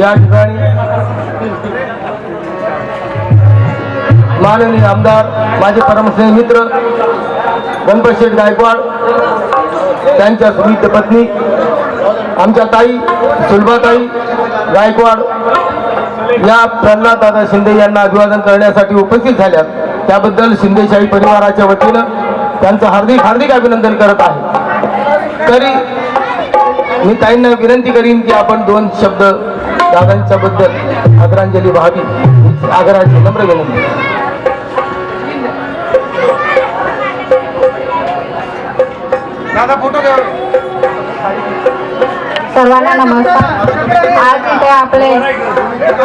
या ठिकाणी माननीय आमदार माझे परमस्नेही मित्र गणपत शेठ गायकवाड त्यांच्या सुविध पत्नी आमच्या ताई सुलभाताई गायकवाड या प्रल्हाद दादा शिंदे यांना अभिवादन करण्यासाठी उपस्थित झाल्यात. त्याबद्दल शिंदेशाही परिवाराच्या वतीनं त्यांचं हार्दिक हार्दिक अभिनंदन करत आहे. तरी मी ताईंना विनंती करीन की आपण दोन शब्द दादांच्या बद्दल आदरांजली व्हावी. आग्रहाची नम्र विनंती. सर्वांना नमस्कार. आज इथे आपले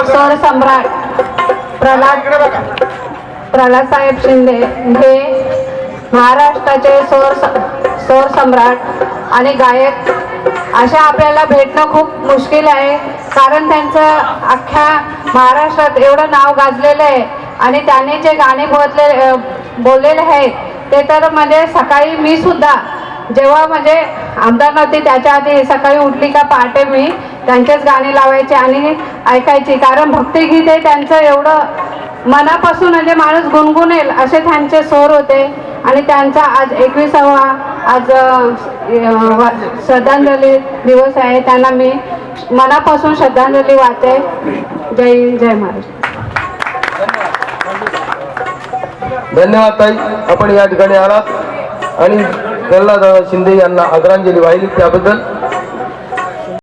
सर सम्राट प्रल्हाद प्रल्हाद साहेब शिंदे हे महाराष्ट्राचे सौर सौर सम्राट आणि गायक अशा आपल्याला भेटणं खूप मुश्किल आहे. कारण त्यांचं अख्ख्या महाराष्ट्रात एवढं नाव गाजलेलं आहे. आणि त्याने जे गाणे बोलले बोललेले आहेत ते तर म्हणजे सकाळी मी सुद्धा जेव्हा म्हणजे आमदार नव्हती त्याच्या आधी सकाळी उठली का पहाटे मी त्यांचेच गाणे लावायचे आणि ऐकायची. कारण भक्तिगीत हे त्यांचं एवढं मनापासून म्हणजे माणूस गुणगुणेल असे त्यांचे स्वर होते. आणि त्यांचा आज एकविसावा आज श्रद्धांजली दिवस आहे. त्यांना मी मनापासून श्रद्धांजली वाहते. जय हिंद, जय महाराष्ट्र. धन्यवाद ताई. आपण या ठिकाणी आलात. आणि प्रल्हाद शिंदे यांना आदरांजली वाहिली त्याबद्दल.